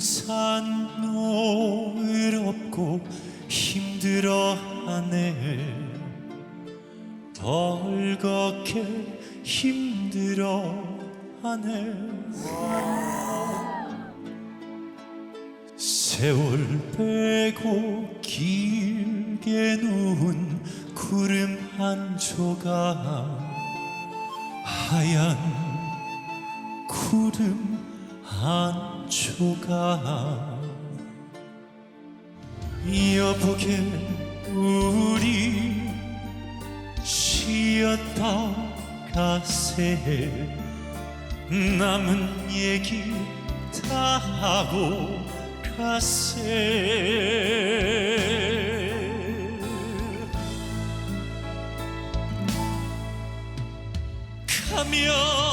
산 외롭고 힘들어하네. 벌겋게 힘들어하네. 세월 빼고 길게 누운 구름 한 조각 하얀 구름 한 조각 여보게 우리 쉬었다 가세. 남은 얘기 다 하고 가세. 가면